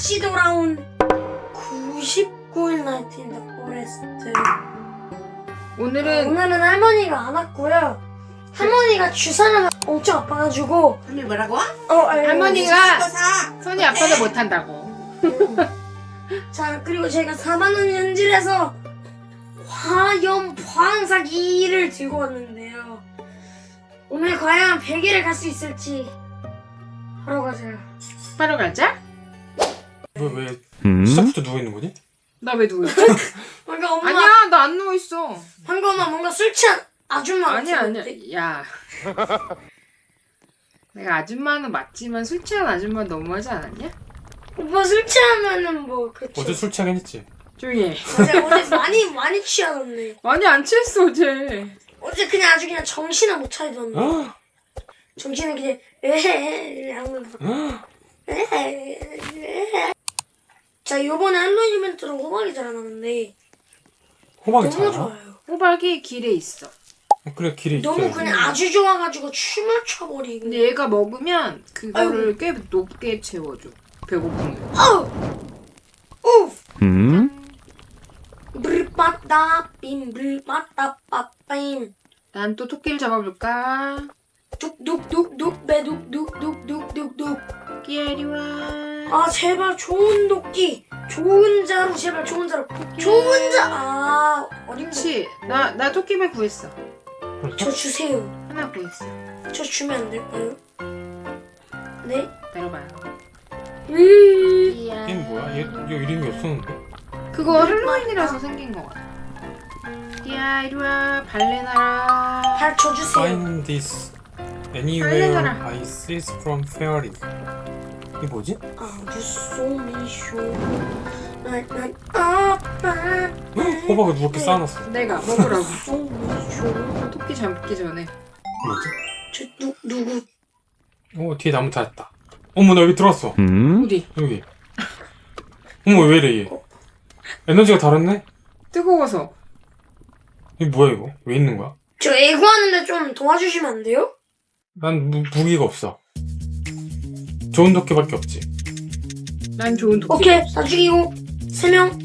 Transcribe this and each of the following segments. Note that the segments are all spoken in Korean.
다시 돌아온 99일 나이트 인더 포레스트 오늘은 오늘은 할머니가 안 왔고요 할머니가 주사를 엄청 아파가지고 할머니 뭐라고? 어. 할머니가. 손이 아파서 못한다고. 자 그리고 제가 4만원 연질해서 화염 포항사기를 들고 왔는데요 오늘 과연 100일을 갈 수 있을지 하러 가자 바로 가자. 왜, 왜, 음? 시작부터 누워 있는 거지? 나왜 누워 있어? 뭔가 엄마 아니야, 나 안 누워 있어. 방금 엄마 뭔가 술 취한 아줌마 아니야, 아니야. 야. 내가 아줌마는 맞지만 술 취한 아줌마 너무하지 않았냐? 오빠 술 취하면은 뭐 그쵸 어제 술 취하긴 했지. 조용히 해. 어제 어제 많이 많이 취하던데 많이 안 취했어, 어제. 어제 그냥 아주 그냥 정신을 못 차리던데 어? 정신을 그냥 에헤 하면서 에헤 자 요번에 할로윈 이벤트로 호박이 자라나는데 호박이 너무 잘 좋아요 호박이 길에 있어. 그래, 길이 너무 있어야지. 그냥 아주 좋아가지고 춤을 춰버리고 근데 얘가 먹으면 그거를 꽤 높게 채워줘. 어우 우 음? 브르빠따 빔 브르빠따 빠빠임 난또 토끼를 잡아볼까? 뚝뚝뚝뚝 배뚝뚝뚝뚝뚝뚝 토끼야, 이리 와. 아 제발 좋은 도끼 좋은 자루 제발 좋은 자루 좋은 자아 어림치 그렇지. 나, 나 토끼발 구했어. 저 주세요 하나 구했어. 저 주면 안 될까요? 네? 내려봐요. 음. 이게 뭐야? 얘, 이거 이름이 없었는데? 그거 할로윈이라서 생긴 거 같아. 야 이리 와 발레나라. 발 쳐 주세요 Find this anywhere. I see from fairy. 이게 뭐지? 아주 쏘미쇼 나난 아빠 호박을 누렇게 쌓아놨어. 내가 먹으라고. 쏘미쇼 토끼 잡기 전에. 뭐지? 저 누, 누구 어, 뒤에 나무 찾았다. 어머, 나 여기 들어왔어. 음? 어디? 여기. 어머, 왜 이래, 얘. 에너지가 다르네? 뜨거워서. 이게 뭐야, 이거? 왜 있는 거야? 저 애구하는데 좀 도와주시면 안 돼요? 난 무, 무기가 없어. 좋은 도끼밖에 없지. 난 좋은 토끼. 오케이. 다 죽이고 세 명.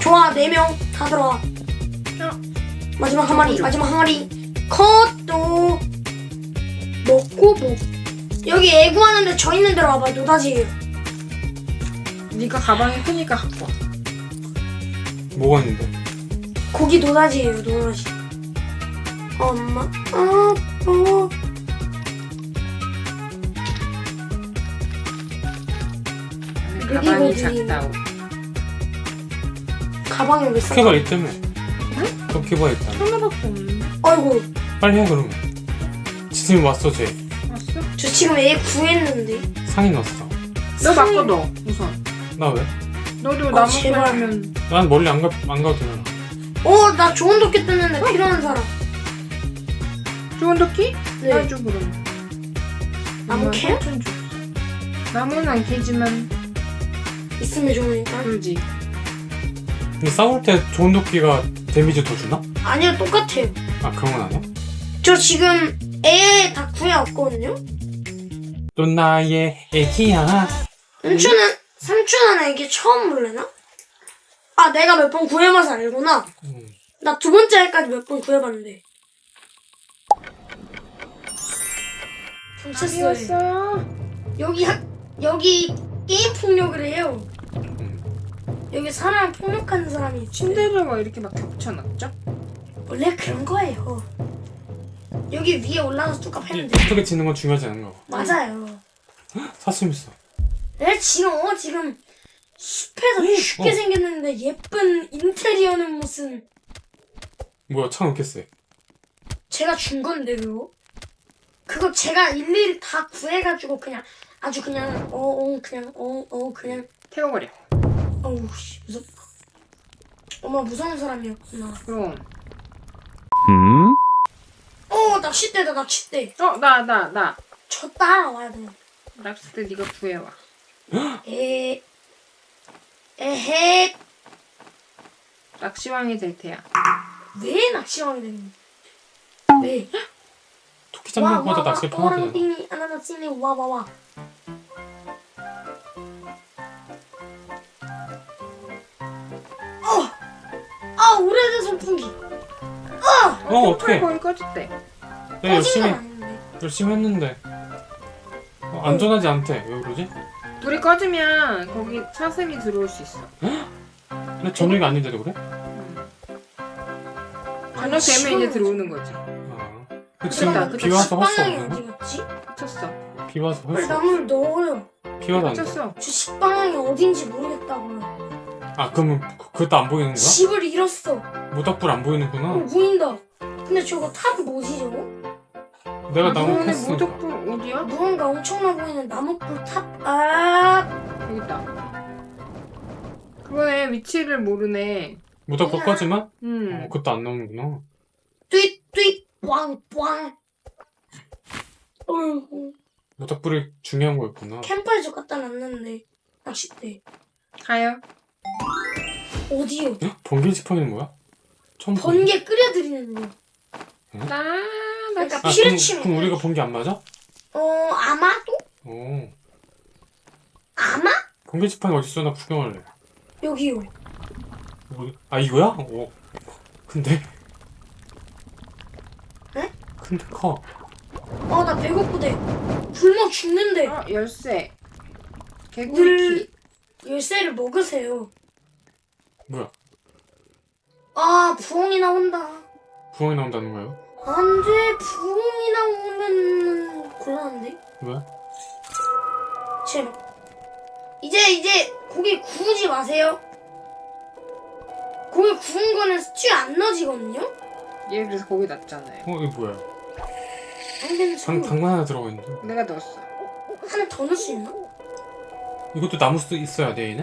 좋아 네 명. 다 들어와. 마지막 한 마리 마지막 한 마리. 컷도 먹고 뭐. 여기 애구하는데 저 있는 데로 와봐 노다지예요 네가 가방이 크니까 갖고 와. 뭐가 있는데? 고기 노다지예요 노다지 엄마 아빠 가방이 어디? 작다고. 가방에 왜 싸? 도끼가 있다며. 도끼가 있다며. 하나밖에 없는데. 아이고 빨리 해, 그러면. 지금 왔어, 쟤. 왔어? 저 지금 애 구했는데 상인 왔어. 너 바꿔 너 우선. 나 왜? 너도 아, 나무 제발. 하면 난 멀리 안, 가, 안 가도 되잖아. 어 나 좋은 도끼 뜯는데 필요한 사람 좋은 토끼? 네 나줘 그럼. 나무 캐? 삼촌 줬어. 나무는 안 캐지만 있으면 좋으니까 불지. 근데 싸울 때 좋은 도끼가 데미지 더 주나? 아니요 똑같아요 아, 그런 건 아니야? 저 지금 애 다 구해왔거든요 또 나의 애기야. 삼촌은 삼촌은 애기 처음 물래나? 아 내가 몇 번 구해봐서 알구나 음. 나 두 번째 애까지 몇 번 구해봤는데 경찰서에. 여기 학 여기 게임 폭력을 해요 음. 여기 사람 폭력하는 사람이 있지 침대를 왜 이렇게 막 겹쳐놨죠? 원래 그런 거예요 여기 위에 올라가서 이게 패면 돼 어떻게 짓는 건 중요하지 않은가 봐. 맞아요 사슴 있어. 내가 지금 어 지금 숲에서 음, 춥게 어. 생겼는데 예쁜 인테리어는 무슨 뭐야, 창 세. 제가 준 건데 그거 그거 제가 일일이 다 구해가지고 그냥 아주 그냥 어어 그냥 어어 그냥 태워버려. 어우 씨 무섭다 엄마 무서운 사람이었구나 그럼. 음? 어 낚싯대다 낚싯대 어, 나, 나, 나. 저 따라와야 돼 낚싯대 네가 구해와. 에 에헤 낚시왕이 될 테야. 왜 낚시왕이 되는 왜 토끼 잡는 것보다 낚시 편하잖아. 오랑띵이 아나나찡이 와와와 오래된 선풍기. 어 어떻게? 거의 꺼졌대. 내가 꺼진 열심히 건 아닌데. 열심히 했는데 어, 안전하지 않대. 왜 그러지? 불이 꺼지면 거기 사슴이 들어올 수 있어. 근데 저녁이 아닌데도 그래? 저녁 되면 이제 들어오는 거지. 아. 그 지금 그쵸, 비. 와서 할 수 식빵이 없는 어디 거야? 갔지? 쳤어. 비 와서 할왜 수. 나무를 넣어요? 비 와도 안 돼. 쳤어. 저 식빵이 어딘지 모르겠다고요. 아 그러면 그- 그것도 안 보이는 거야? 집을 잃었어. 모닥불 안 어, 보이는구나. 보인다. 근데 저거 탑 뭐지 저거? 내가 나무 이번에 캤으니까. 모독불 어디야? 무언가 엄청나 보이는 나무불 탑. 아, 여기 있다. 그거네 위치를 모르네. 모닥불 꺼지만? 어, 음. 그것도 안 나오는구나. 뚜잇뚜잇 꽝꽝. 어이구, 모닥불이 중요한 거였구나. 캠프에서 갖다 놨는데 낚싯대. 가요. 어디요? 헉? 번개 지팡이는 뭐야? 처음 보네. 번개 끓여드리는 거. 나, 나 그러니까 아 피를 그럼, 치면. 그럼 우리가 번개 안 맞아? 어 아마도? 오. 아마? 번개 지팡이 어딨어? 나 구경할래. 여기요. 뭐, 아 이거야? 오. 근데? 에? 근데 커. 아 나 배고프대. 굶어 죽는데. 어, 열쇠. 물 개구리 키. 열쇠를 먹으세요. 뭐야? 아 부엉이 나온다. 부엉이 나온다는 거예요? 안 돼 부엉이 나오면 곤란한데. 왜? 제발. 이제 이제 고기 구우지 마세요. 고기 구운 거는 스튜에 안 넣어지거든요. 얘 그래서 거기 놨잖아요. 어 이거 뭐야? 안 되는 당, 소리. 당근 하나 들어가 있는데. 내가 넣었어. 하나 더 넣을 수 있나? 이것도 나무 수 있어야 돼 얘네?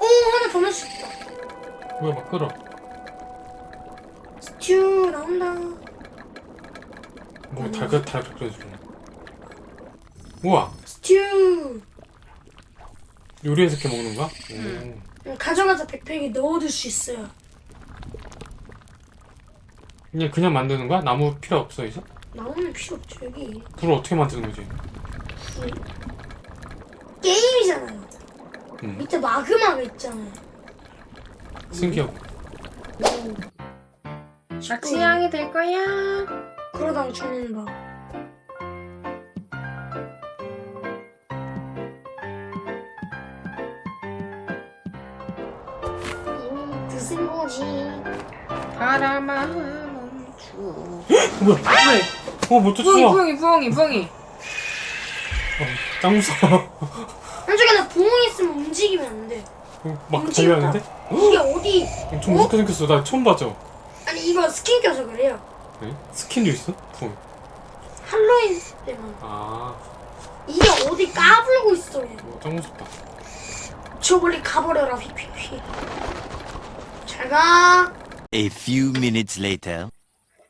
오 하나 더 있다. 뭐야 막 끓어. 스튜 나온다. 뭐 달걀 달걀 끓여주네. 우와 스튜. 요리해서 이렇게 먹는 거야? 응. 음, 가져가서 백팩에 넣어둘 수 있어요. 그냥 그냥 만드는 거야? 나무 필요 없어 이제? 나오면 필요 없죠 여기. 불을 어떻게 만드는 거지? 불. 게임이잖아요. 음. 밑에 마그마가 있잖아요. 신기하고. 낚시양이 될 거야. 그러다가 죽는다. 이미 드신 거지. 바람아 멈추. 뭐야? 왜? 어못 부엉이 쫓아. 부엉이 부엉이 부엉이. 어, 짱 무서워. 한쪽에나 부엉이 있으면 움직이면 안 돼. 어, 막 움직였다. 달려왔는데? 이게 어디? 엄청 무섭게 생겼어. 나 처음 봤죠? 아니 이거 스킨 껴서 그래요. 네? 스킨도 있어? 붕. 할로윈 때만. 아, 이게 어디 까불고 있어 얘. 짱 무섭다. 저 멀리 가버려라 휘휘휘. 잘 가. A few minutes later.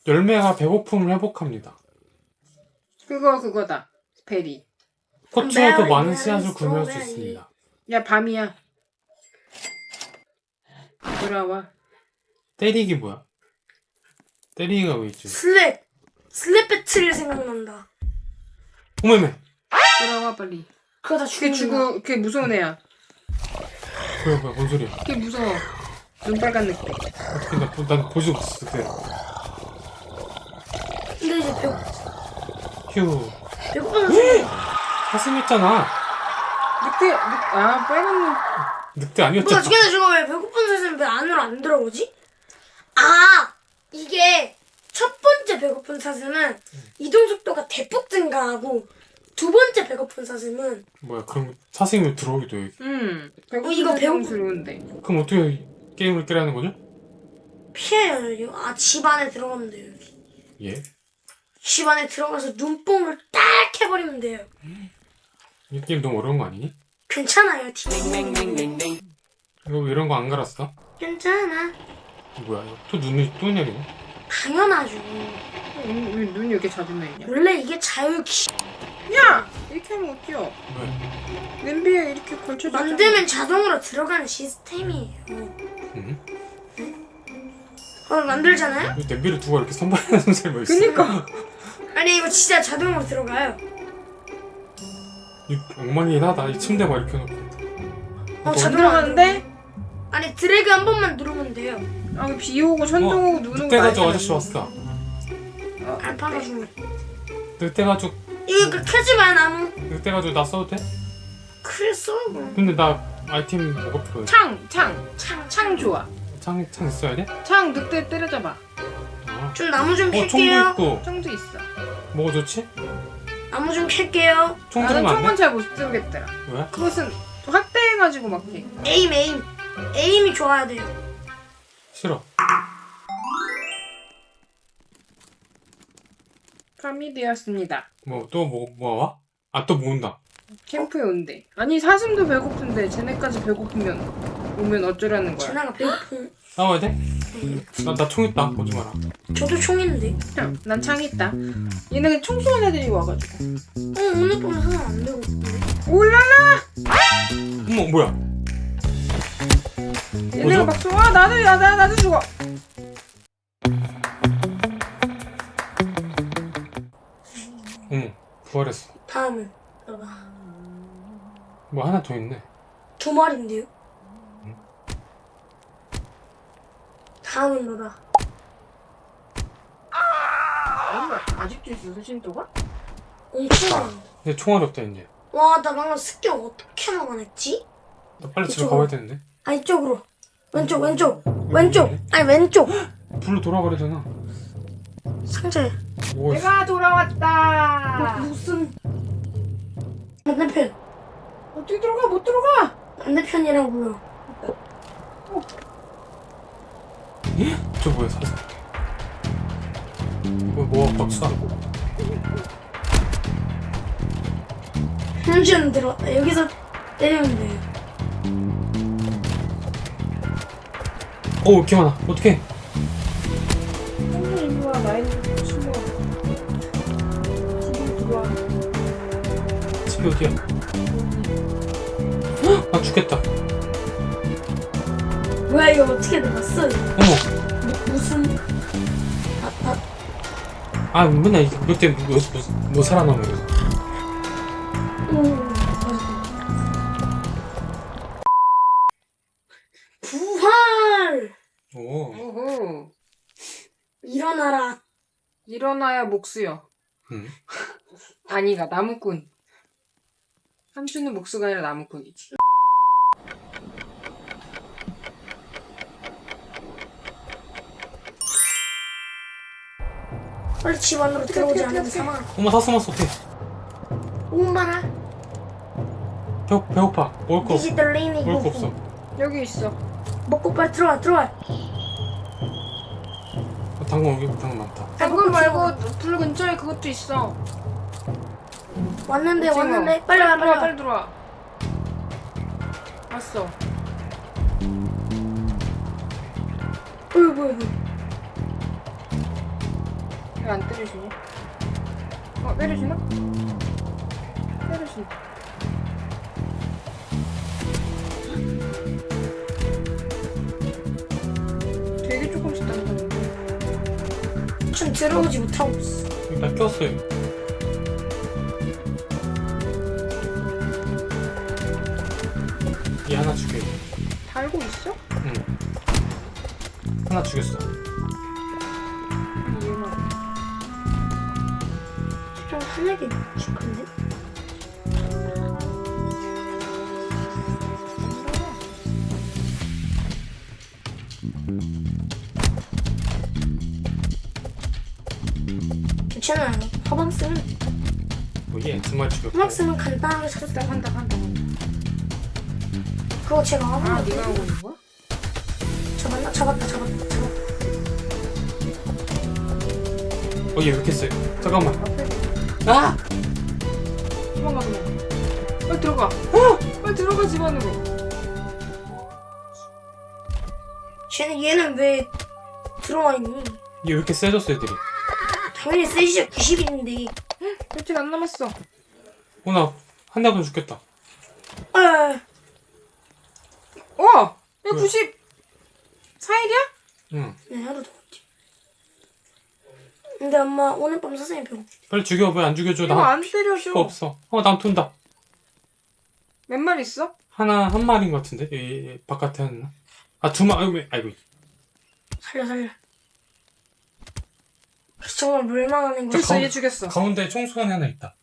열매가 배고픔을 회복합니다. 그거 그거다. 베리. 베리, 많은 씨앗을 구매할 수. 있습니다. 야 밤이야. 돌아와. 때리기 뭐야? 때리기가 왜 있지? 슬랩. 슬랩 배틀 생각난다. 어머매! 돌아와 빨리. 그거 다 죽는다. 죽어. 그게 무서운 애야. 뭐야 뭐야 뭔 소리야? 그게 무서워. 눈 빨간 늑대. 어떻게 나, 보- 난 보지 못했어 그때. 근데 이제 배고 휴. 생각. 사슴했잖아. 늑대. 늑, 아 빨간 눈. 늑대 뭐야 아니었잖아. 근데 저거 왜 배고픈 사슴 왜 안으로 안 들어오지? 아 이게 첫 번째 배고픈 사슴은 이동 속도가 대폭 증가하고 두 번째 배고픈 사슴은 뭐야 그럼 사슴이 들어오기도 해. 음. 배고픈 어, 이거 배고- 스러운데 그럼 어떻게 게임을 깨라는 거죠? 피해요 여기. 아집 안에 들어가면 돼요 여기. 예. 집 안에 들어가서 눈뽕을 딱 해버리면 돼요. 이 게임 너무 어려운 거 아니니? 괜찮아요 팀. 이거 왜 이런 거 안 갈았어? 괜찮아. 뭐야 이거 또 눈이 또 내리네. 당연하죠. 왜 눈이 이렇게 자주 내리냐? 원래 이게 자유 기 야! 이렇게 하면 어때요? 왜? 냄비에 이렇게 걸쳐져 만들면 자동으로 들어가는 시스템이에요. 응? 어, 만들잖아요? 이 냄비를 두고 이렇게 선발하는 사람이 있어. 그니까 아니 이거 진짜 자동으로 들어가요. 이 엉망이긴 하다. 이 침대 막 이렇게 해놓고. 어, 너- 자동- 들어가는데 아니 드래그 한 번만 누르면 돼요. 아, 비 오고 천둥 오고 눈 오고 늑대 난리가 아저씨. 왔어. 알파가 좀. 늑대 가죽 이거 그 캐지 마 나무. 늑대 가죽 나 써도 돼? 그랬어. 이거. 근데 나 아이템 뭐가 필요해? 창! 창! 창. 창 좋아. 창, 창 있어야 돼? 창 늑대 때려잡아. 아. 좀 나무 좀 어 총도 캘게요. 있고 창도 있어. 뭐가 좋지? 나무 좀 캘게요. 총 나는 들으면 총은 안 돼? 잘 못 쓰겠더라. 왜? 그것은 확대해가지고 막 해. 에임 에임. 에임이 좋아야 돼요. 싫어. 밤이 되었습니다. 뭐 또 뭐 뭐 와? 아 또 모은다. 캠프에 온대. 아니 사슴도 배고픈데 쟤네까지 배고프면 오면 어쩌라는 거야. 전화가 배고픈. 싸워야 돼? 나나총 있다. 보지 마라. 저도 총 있는데. 난창 있다. 얘네 총 쏘는 애들이 와가지고. 어 오늘 밤에 하면 안 되거든요. 올라라! 어머 뭐야? 얘네가 뭐죠? 막 쏘아 나도 나, 나 나도 죽어. 어머 부활했어. 다음은 너가 뭐 하나 더 있네. 두 마리인데요. 다음은 너다. 아직도 있어 수신도가? 엄청. 근데 총알이 없다 이제. 와, 나 방금 습격 어떻게 막아냈지? 나 빨리 집에 이쪽으로. 가봐야 되는데. 아, 이쪽으로. 왼쪽, 왼쪽, 왼쪽. 아니, 왼쪽. 불로 돌아가야 되잖아. 상자에. 뭐 있어? 내가 돌아왔다. 무슨. 반대편. 어떻게 들어가 못 들어가? 반대편이라고요. 저 뭐야 사슴. 뭐 뭐가 박수다. 현지는 들어. 여기서 때리면 돼요. 어 이렇게 많아. 어떡해? 형님 일로 와 나인 숨어. 집에 들어와. 집이 어디야? 헉! 나 죽겠다. 뭐야, 이거 어떻게 들어갔어? 어머. 뭐, 무슨. 아, 아, 아 맨날 이몇 대, 뭐, 뭐, 뭐 살아남아 이거. 오. 부활! 오. 오호. 일어나라. 일어나야 목수여. 응. 아니가 나무꾼. 삼촌은 목수가 아니라 나무꾼이지. 빨리 집 안으로 들어오지 않으면 사망. 엄마 사슴 왔어 어떡해? 오마라. 배, 배고파. 먹을 거 없어. 디지털 먹을 거 없어. 여기 있어. 먹고 빨리 들어와, 들어와. 어, 당근 여기 당근 많다. 당근 말고 불 근처에 그것도 있어. 왔는데, 오징어. 왔는데. 빨리 와, 빨리 들어와 와. 빨리 들어와. 왔어. 어이, 뭐야, 뭐야. 왜 안 때려주냐? 어 때려주나? 때려준다. 되게 조금씩 단다는데. 좀 들어오지 못하고 있어. 나 꼈어요. 얘 하나 죽여. 달고 있어? 응. 하나 죽였어. 좀 하늘이 싶은데? 괜찮아요. 화방 쓰면, 두 마리 죽였고. 화방 쓰면 간단하게 찾았다. 한다 한다 한다. 그거 제가 아 화방 네가 하고 있는 거야? 잡았나? 잡았다, 잡았다, 잡았다. 어얘 왜 이렇게 세? 잠깐만. 아! 도망가 도망가. 빨리 들어가. 어! 빨리 들어가 집 안으로. 쟤는 얘는 왜 들어와 있니? 얘왜 이렇게 세졌어 애들이? 당연히 세이지 90인데. 며칠 안 남았어. 어나한 대만 죽겠다. 아, 어! 야 왜? 90 4일이야? 응. 네, 하루 더. 근데 엄마 오늘 밤 선생님 배고. 빨리 죽여 왜 안 죽여줘 이거 나 안 때려줘. 필요 없어. 어난 돈다. 몇 마리 있어? 하나 한 마리인 것 같은데 이, 이 바깥에 하나. 아두 마리 아이고 아이고. 살려 살려. 정말 멸망하는 거야. 됐어 가운- 얘 죽였어. 가운데 총소환 하나 있다.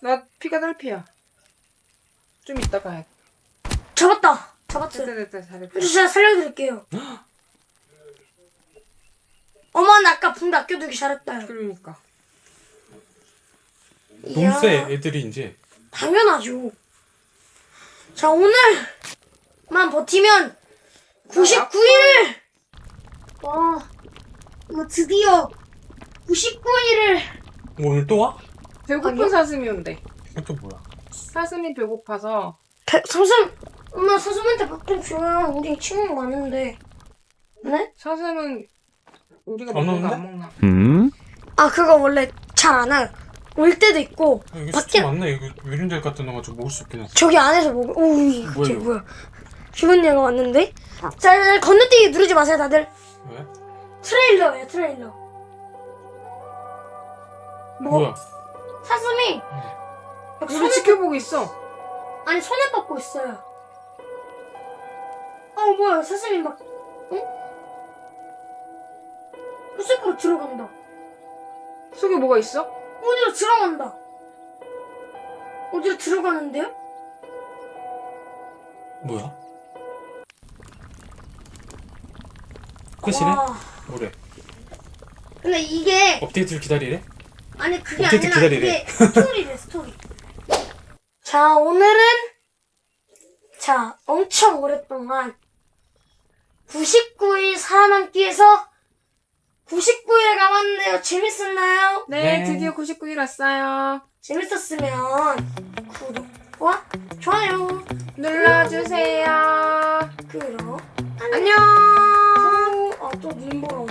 나 피가 딸피야. 좀 이따가 해. 잡았다. 잡았어요. 됐다 됐다 잘했다. 그래서 제가 살려드릴게요. 어머 나 아까 붕대 아껴두기 잘했다. 그러니까. 이야, 놈새 애들이 이제 당연하죠. 자 오늘만 버티면 99일을 와 이거 드디어 99일을 오늘 또 와? 배고픈 아니요. 사슴이 온대. 이것도 뭐야? 사슴이 배고파서 사슴 엄마 사슴한테 밥 좀 줘요. 우리 친구 많은데. 네? 사슴은 우리가 안 먹는 거 오는데? 안 먹나? Hmm? 아 그거 원래 잘안 와요. 올 때도 있고 아, 여기 밖에- 많네. 이거 이런 데 갖다 넣어가지고 먹을 수 있긴 했어. 저기 안에서 먹어. 오 이게 뭐야, 이거? 뭐야? 기분 얘가 왔는데. 자 건너뛰기 누르지 마세요 다들. 왜? 트레일러예요 트레일러. 뭐? 뭐야? 사슴이 막 우리 지켜보고 있어. 아니 손에 뻗고 있어요. 어 뭐야 사슴이 막 숲으로 들어간다. 속에 뭐가 있어? 어디로 들어간다. 어디로 들어가는데요? 뭐야? 끝이네? 와. 뭐래? 근데 이게 업데이트를 기다리래? 아니 그게 어쨌든 아니라 기다리래. 이게 스토리래 스토리. 자 오늘은 자 엄청 오랫동안 99일 살아남기에서 99일에 가봤는데요. 재밌었나요? 네, 네. 드디어 99일 왔어요. 재밌었으면 구독과 좋아요 눌러주세요. 그럼 안녕. 아또 눈 보러